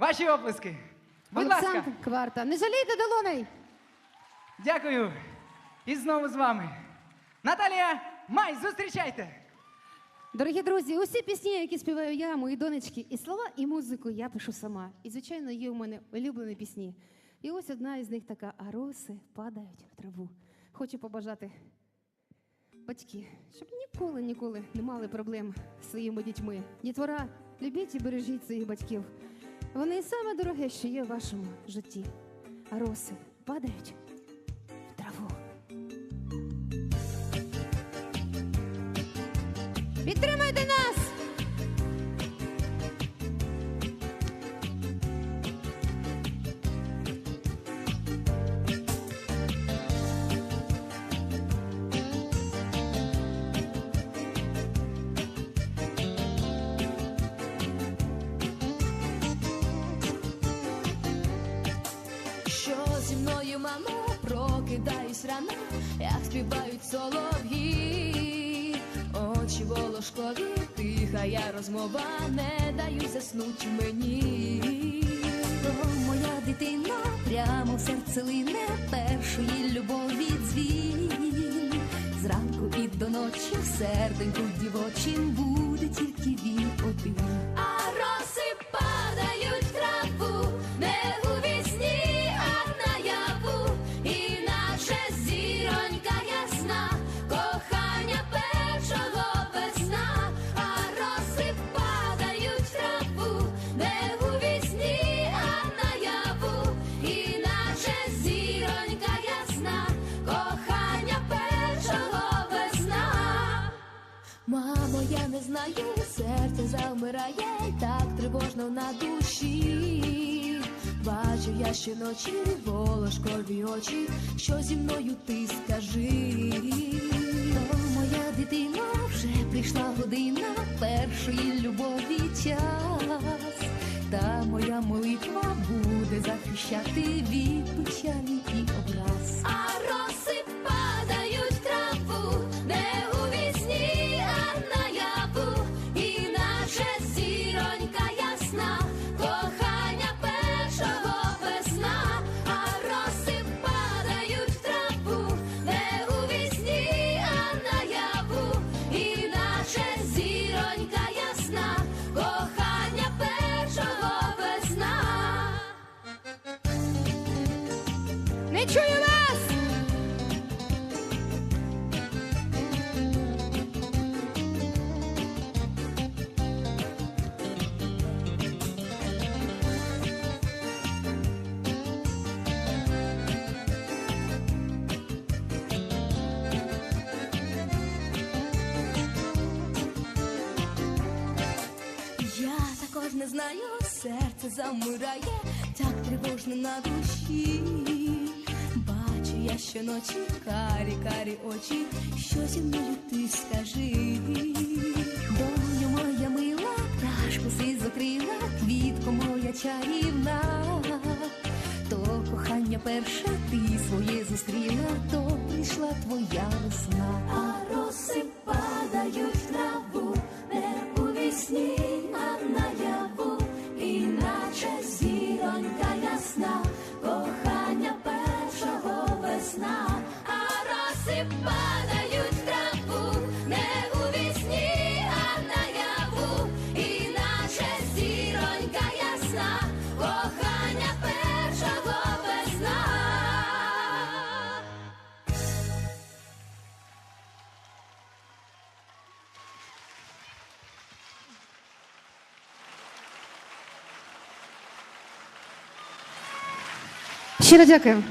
Ваші оплески. Будь ласка. Олександр Кварта. Не жалійте долоней. Дякую. І знову з вами. Наталія Май, зустрічайте! Дорогі друзі, усі пісні, які співаю я, мої донечки, і слова, і музику я пишу сама. І, звичайно, є у мене улюблені пісні. І ось одна із них така «А роси падають в траву. Хочу побажати батьки, щоб ніколи, ніколи не мали проблем з своїми дітьми. Дітвора, любіть і бережіть своїх батьків. Вони саме дороге, що є в вашому житті. А роси падають в траву. Підтримайте нас! Прокидаюсь рано, як співають солов'ї, очі волошкові, тиха я розмова, не даю заснуть мені. То моя дитина прямо в серце лине першої любові дзвін. Зранку і до ночі в серденьку дівочим буде тільки він один. Не знаю, серце завмирає, так тривожно на душі. Бачу я щоночі волошкові очі, що зі мною ти скажи. То моя дитина вже прийшла година першої любові час. Та моя молитва буде захищати від печалі і образ. Знаю, серце замирає, так тривожно на душі. Бачу я щоночі карі, карі очі, що зі мною ти скажи. Доню моя мила, пташку си закрила, квітко моя чарівна. То кохання перше ти своє зустріла, то прийшла твоя весна. Щиро дякую.